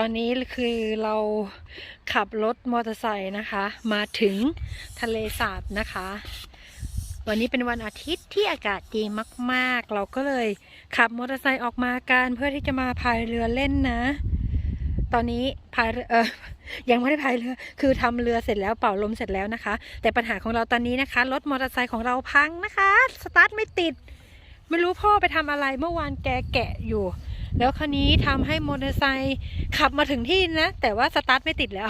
ตอนนี้คือเราขับรถมอเตอร์ไซค์นะคะ มาถึงทะเลสาบนะคะ วันนี้เป็นวันอาทิตย์ที่อากาศดีมาก ๆ เราก็เลยขับมอเตอร์ไซค์ออกมากันเพื่อที่จะมาพายเรือเล่นนะ ตอนนี้พายเรือเออยังไม่ได้พายเรือ คือทำเรือเสร็จแล้วเป่าลมเสร็จแล้วนะคะ แต่ปัญหาของเราตอนนี้นะคะรถมอเตอร์ไซค์ของเราพังนะคะ สตาร์ทไม่ติด ไม่รู้พ่อไปทำอะไรเมื่อวานแกแกะอยู่ แล้วคันนี้ทำให้มอเตอร์ไซค์ขับมาถึงที่นะ แต่ว่าสตาร์ทไม่ติดแล้ว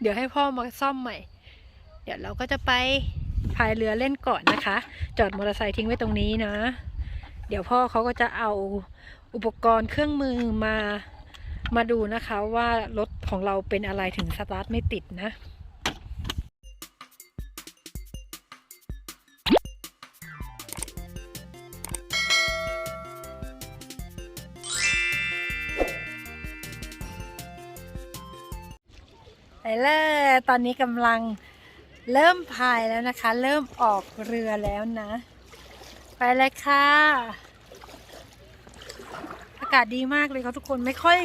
เดี๋ยวให้พ่อมาซ่อมใหม่ เดี๋ยวเราก็จะไปพายเรือเล่นก่อนนะคะ จอดมอเตอร์ไซค์ทิ้งไว้ตรงนี้นะ เดี๋ยวพ่อเขาก็จะเอาอุปกรณ์เครื่องมือมามาดูนะคะว่ารถของเราเป็นอะไรถึงสตาร์ทไม่ติดนะ ไปเลย ตอนนี้กำลังเริ่มพายแล้วนะคะ เริ่มออกเรือแล้วนะ ไปเลยค่ะ อากาศดีมากเลยค่ะทุกคนไม่ค่อย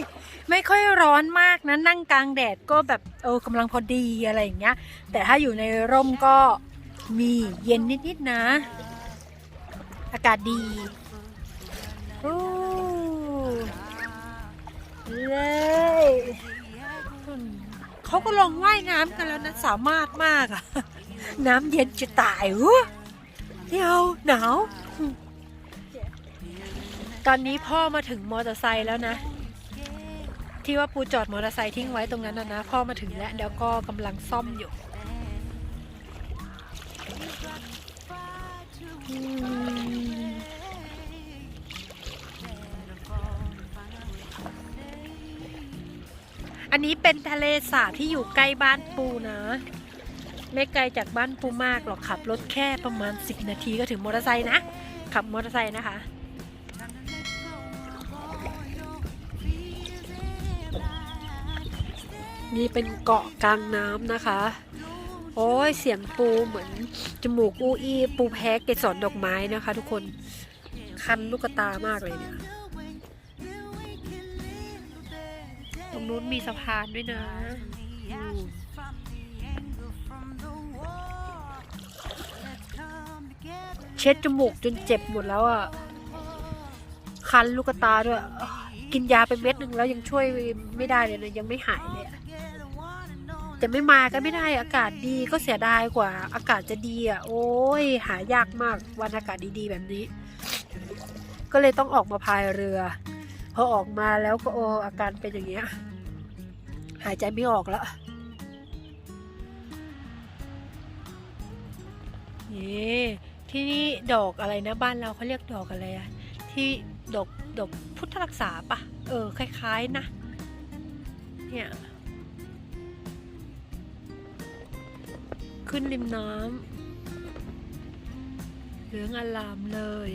ไม่ค่อยร้อนมากนะ นั่งกลางแดดก็แบบเออกำลังพอดีอะไรอย่างเงี้ย แต่ถ้าอยู่ในร่มก็มีเย็นนิดๆนะ อากาศดีโอ้ายน้ำกันแล้วนะสามารถมากอะน้ำเย็นจะตายหัวเดี๋ยวหนาว ตอนนี้พ่อมาถึงมอเตอร์ไซค์แล้วนะ ที่ว่าปูจอดมอเตอร์ไซค์ทิ้งไว้ตรงนั้นนะนะพ่อมาถึงแล้วเดี๋ยวก็กำลังซ่อมอยู่อืม อันนี้เป็นทะเลสาบที่อยู่ใกล้บ้านปูนะ ไม่ไกลจากบ้านปูมากหรอกขับรถแค่ประมาณ 10 นาทีก็ถึงมอเตอร์ไซค์นะ ขับมอเตอร์ไซค์นะคะนี่เป็นเกาะกลางน้ำนะคะ โอ้ยเสียงปูเหมือนจมูกอูอีปูแพ้เกสรดอกไม้นะคะ ทุกคน คันลูกตามากเลยเนี่ย นู้นมีสะพานด้วยนะเช็ดจมูกจนเจ็บหมดแล้วอะ คันลูกตาด้วย กินยาไปเม็ดหนึ่งแล้วยังช่วยไม่ได้เลยนะยังไม่หายเลยจะไม่มาก็ไม่ได้อากาศดีก็เสียดายกว่า อากาศจะดีอะ โอ้ย หายากมากวันอากาศดีๆแบบนี้ ก็เลยต้องออกมาพายเรือ พอออกมาแล้วก็โออาการเป็นอย่างเงี้ย หายใจไม่ออกแล้วนี่ที่นี่ดอกอะไรนะบ้านเราเขาเรียกดอกอะไรอะที่ดอกดอกพุทธรักษาปะเออ คล้าย ๆ นะ เนี่ย ขึ้นริมน้ำเหลืองอลามเลย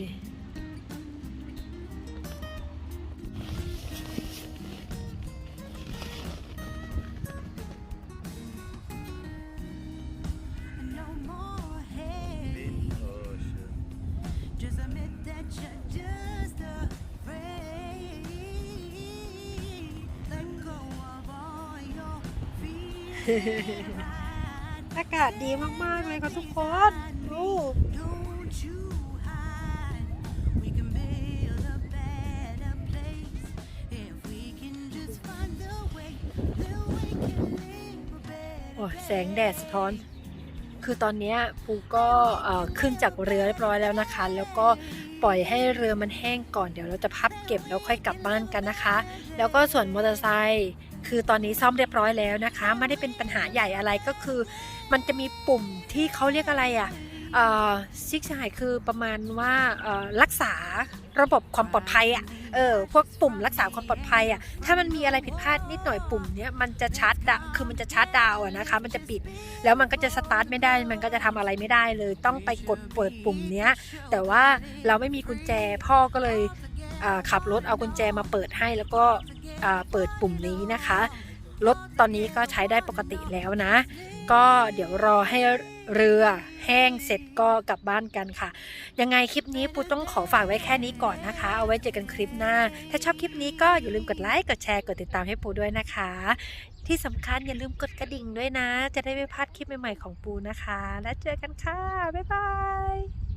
อากาศดีมาก ๆ เลยค่ะทุกคนดูโอ้แสงแดดสะท้อน คือตอนนี้ปูก็ขึ้นจากเรือเรียบร้อยแล้วนะคะ แล้วก็ปล่อยให้เรือมันแห้งก่อน เดี๋ยวเราจะพับเก็บแล้วค่อยกลับบ้านกันนะคะ แล้วก็ส่วนมอเตอร์ไซค์ คือตอนนี้ซ่อมเรียบร้อยแล้วนะคะ ไม่ได้เป็นปัญหาใหญ่อะไรก็คือ มันจะมีปุ่มที่เขาเรียกอะไรอะซิกสายคือประมาณว่ารักษาระบบความปลอดภัยอะเออพวกปุ่มรักษาความปลอดภัยอะถ้ามันมีอะไรผิดพลาดนิดหน่อยปุ่มเนี้ยมันจะชาร์จดะคือมันจะชาร์จดาวน์อะนะคะ มันจะปิดแล้วมันก็จะสตาร์ทไม่ได้ มันก็จะทำอะไรไม่ได้เลย ต้องไปกดเปิดปุ่มเนี้ยแต่ว่าเราไม่มีกุญแจพ่อก็เลยขับรถเอากุญแจมาเปิดให้แล้วก็ เปิดปุ่มนี้นะคะรถตอนนี้ก็ใช้ได้ปกติแล้วนะ ก็เดี๋ยวรอให้เรือแห้งเสร็จก็กลับบ้านกันค่ะ ยังไงคลิปนี้ปูต้องขอฝากไว้แค่นี้ก่อนนะคะ เอาไว้เจอกันคลิปหน้า ถ้าชอบคลิปนี้ก็อย่าลืมกดไลค์กดแชร์กดติดตามให้ปูด้วยนะคะ ที่สำคัญอย่าลืมกดกระดิ่งด้วยนะ จะได้ไม่พลาดคลิปใหม่ๆของปูนะคะ แล้วเจอกันค่ะ บ๊ายบาย